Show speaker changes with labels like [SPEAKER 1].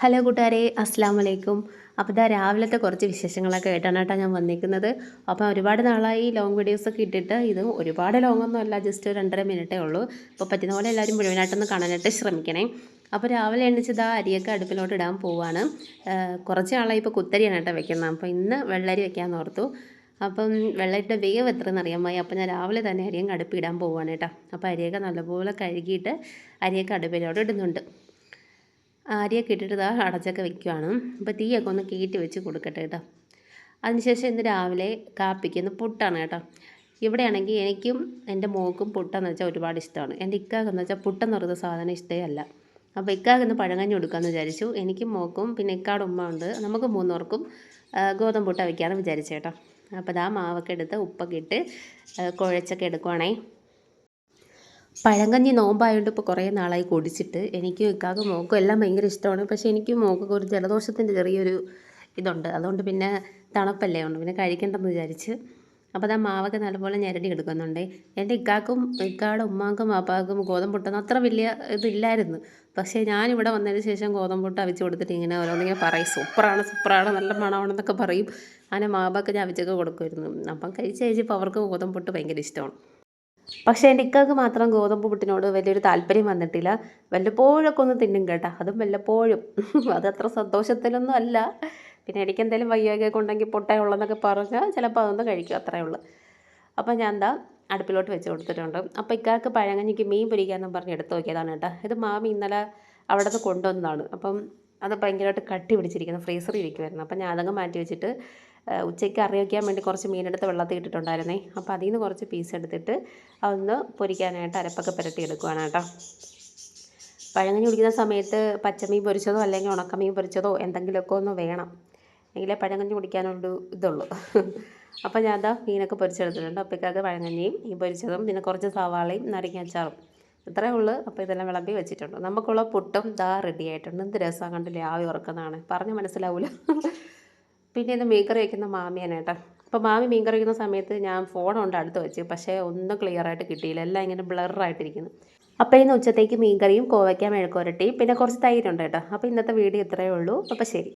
[SPEAKER 1] Hello കൂട്ടുകാരെ അസ്സാം വലൈക്കും അപ്പോൾ ഇതാ രാവിലത്തെ കുറച്ച് വിശേഷങ്ങളൊക്കെ ആയിട്ടാണ് കേട്ടോ ഞാൻ വന്നിരിക്കുന്നത് അപ്പോൾ ഒരുപാട് നാളായി ലോങ് വീഡിയോസൊക്കെ ഇട്ടിട്ട്. ഇത് ഒരുപാട് ലോങ് ഒന്നും അല്ല ജസ്റ്റ് രണ്ടര മിനിറ്റേ ഉള്ളൂ. അപ്പോൾ പറ്റുന്ന പോലെ എല്ലാവരും മുഴുവനായിട്ടൊന്ന് കാണാനായിട്ട് ശ്രമിക്കണേ. അപ്പോൾ രാവിലെ എണ്ണിച്ച് ഇതാ അരിയൊക്കെ അടുപ്പിലോട്ട് ഇടാൻ പോവാണ്. കുറച്ച് നാളായി ഇപ്പോൾ കുത്തരിയാണ് കേട്ടോ വെക്കുന്നത്. അപ്പോൾ ഇന്ന് വെള്ളരി വെക്കാൻ ഓർത്തു. അപ്പം വെള്ളരിയുടെ വേവ് എത്രയെന്ന് അറിയാൻ വയ്യ. അപ്പോൾ ഞാൻ രാവിലെ തന്നെ അരിയും അടുപ്പിടാൻ പോവുകയാണ് കേട്ടോ. അപ്പോൾ അരിയൊക്കെ നല്ലപോലെ കഴുകിയിട്ട് അരിയൊക്കെ അടുപ്പിലോട്ട് ഇടുന്നുണ്ട്. അരിയൊക്കെ ഇട്ടിട്ട് അടച്ചൊക്കെ വെക്കുവാണ്. അപ്പോൾ തീയൊക്കെ ഒന്ന് കീറ്റി വെച്ച് കൊടുക്കട്ടെ കേട്ടോ. അതിനുശേഷം ഇന്ന് രാവിലെ കാപ്പിക്ക് ഇന്ന് പുട്ടാണ് കേട്ടോ. ഇവിടെയാണെങ്കിൽ എനിക്കും എന്റെ മോക്കും പുട്ടെന്ന് വെച്ചാൽ ഒരുപാട് ഇഷ്ടമാണ്. എന്റെ ഇക്കാക്കെന്ന് വെച്ചാൽ പുട്ടെന്ന് പറയുന്ന സാധനം ഇഷ്ടേ അല്ല. അപ്പോൾ ഇക്കാക്ക് ഇന്ന് പഴങ്കഞ്ഞി കൊടുക്കാമെന്ന് വിചാരിച്ചു. എനിക്കും മോക്കും പിന്നെ ഇക്കാട് ഉമ്മ ഉണ്ട്. നമുക്ക് മൂന്നോർക്കും ഗോതമ്പ് പുട്ട വയ്ക്കാമെന്ന് വിചാരിച്ചു കേട്ടോ. അപ്പോൾ ഇതാ മാവൊക്കെ എടുത്ത് ഉപ്പൊക്കെ ഇട്ട് കുഴച്ചൊക്കെ എടുക്കുവാണേ. പഴങ്കഞ്ഞി നോമ്പായതുകൊണ്ട് ഇപ്പോൾ കുറേ നാളായി കുടിച്ചിട്ട്. എനിക്ക് ഇക്കാക്കും മോക്കും എല്ലാം ഭയങ്കര ഇഷ്ടമാണ് പക്ഷേ എനിക്ക് മോക്കൊക്കെ ഒരു ജലദോഷത്തിന്റെ ചെറിയൊരു ഇതുണ്ട്. അതുകൊണ്ട് പിന്നെ തണുപ്പല്ലേ ഉണ്ട് പിന്നെ കഴിക്കണ്ടെന്ന് വിചാരിച്ച്. അപ്പോൾ അതാ മാവൊക്കെ നല്ലപോലെ ഞരടി എടുക്കുന്നുണ്ട്. എന്റെ ഇക്കാക്കും ഇക്കാടെ ഉമ്മാക്കും പാപ്പാക്കും പൊട്ടുന്ന അത്ര വലിയ ഇതില്ലായിരുന്നു. പക്ഷേ ഞാനിവിടെ വന്നതിന് ശേഷം ഗോതമ്പുട്ട് അവിച്ച് കൊടുത്തിട്ട് ഇങ്ങനെ ഓരോന്നിങ്ങനെ പറയും. സൂപ്പറാണ് സൂപ്പറാണ് നല്ല മണമാണെന്നൊക്കെ പറയും. അങ്ങനെ മാവൊക്കെ ഞാൻ അവിച്ചൊക്കെ കൊടുക്കുമായിരുന്നു. അപ്പം കഴിച്ച് കഴിച്ചപ്പോൾ അവർക്ക് ഗോതമ്പുട്ട് ഭയങ്കര ഇഷ്ടമാണ്. പക്ഷേ എന്റെ ഇക്കാക്ക് മാത്രം ഗോതമ്പ് പുട്ടിനോട് വലിയൊരു താല്പര്യം വന്നിട്ടില്ല. വല്ലപ്പോഴൊക്കെ ഒന്ന് തിന്നും കേട്ടോ. അതും വല്ലപ്പോഴും. അത് അത്ര സന്തോഷത്തിലൊന്നും അല്ല. പിന്നെ എനിക്ക് എന്തെങ്കിലും വയ്യാകൊക്കെ ഉണ്ടെങ്കിൽ പൊട്ടയുള്ളതെന്നൊക്കെ പറഞ്ഞാൽ ചിലപ്പോൾ അതൊന്നും കഴിക്കും. അത്രയേ ഉള്ളൂ. അപ്പോൾ ഞാൻ എന്താ അടുപ്പിലോട്ട് വെച്ച് കൊടുത്തിട്ടുണ്ട്. അപ്പോൾ ഇക്കാക്ക് പഴങ്ങഞ്ഞിക്ക് മീൻ പൊരിക്കാമെന്ന് പറഞ്ഞ് എടുത്ത് നോക്കിയതാണ് കേട്ടോ. ഇത് മാമി ഇന്നലെ അവിടെ നിന്ന് കൊണ്ടുവന്നതാണ്. അപ്പം അത് ഭയങ്കരമായിട്ട് കട്ടി പിടിച്ചിരിക്കുന്നു. ഫ്രീസറിൽ ഇരിക്കുമായിരുന്നു അപ്പം ഞാൻ അതങ്ങ് മാറ്റി വെച്ചിട്ട് ഉച്ചയ്ക്ക് കറി വയ്ക്കാൻ വേണ്ടി കുറച്ച് മീനെടുത്ത് വെള്ളത്തിൽ ഇട്ടിട്ടുണ്ടായിരുന്നേ. അപ്പോൾ അതിൽ നിന്ന് കുറച്ച് പീസ് എടുത്തിട്ട് അതൊന്ന് പൊരിക്കാനായിട്ട് അരപ്പൊക്കെ പുരട്ടി എടുക്കുവാണ് കേട്ടോ. പഴങ്കഞ്ഞി കുടിക്കുന്ന സമയത്ത് പച്ചമീൻ പൊരിച്ചതോ അല്ലെങ്കിൽ ഉണക്കമീൻ പൊരിച്ചതോ എന്തെങ്കിലുമൊക്കെ ഒന്ന് വേണം. എങ്കിലേ പഴങ്കഞ്ഞി കുടിക്കാനുള്ളൊരു ഇതുള്ളൂ. അപ്പോൾ ഞാൻ അതാ മീനൊക്കെ പൊരിച്ചെടുത്തിട്ടുണ്ട്. അപ്പോഴേക്കൊക്കെ പഴങ്കഞ്ഞിയും ഈ പൊരിച്ചതും പിന്നെ കുറച്ച് സവാളയും നാരങ്ങ അച്ചാറും. ഇത്രയേ ഉള്ളൂ. അപ്പോൾ ഇതെല്ലാം വിളമ്പി വെച്ചിട്ടുണ്ട്. നമുക്കുള്ള പുട്ടും ദാ റെഡി ആയിട്ടുണ്ട്. എന്ത് രസം കണ്ടില്ലേ? ആവി ഉറക്കുന്നതാണ്. പറഞ്ഞ് മനസ്സിലാവില്ല പിന്നെ ഇത് മീൻകറി വയ്ക്കുന്ന മാമിയാണ് കേട്ടോ. അപ്പോൾ മാമി മീൻകറി വയ്ക്കുന്ന സമയത്ത് ഞാൻ ഫോണുണ്ട് അടുത്ത് വെച്ച് പക്ഷേ ഒന്നും ക്ലിയർ ആയിട്ട് കിട്ടിയില്ല. എല്ലാം ഇങ്ങനെ ബ്ലറായിട്ടിരിക്കുന്നു അപ്പോൾ ഇന്ന് ഉച്ചത്തേക്ക് മീൻകറിയും കോവയ്ക്ക മെഴുക്കുരട്ടിയും പിന്നെ കുറച്ച് തൈരുണ്ട് കേട്ടോ. അപ്പോൾ ഇന്നത്തെ വീഡിയോ ഇത്രയേ ഉള്ളൂ. അപ്പോൾ ശരി.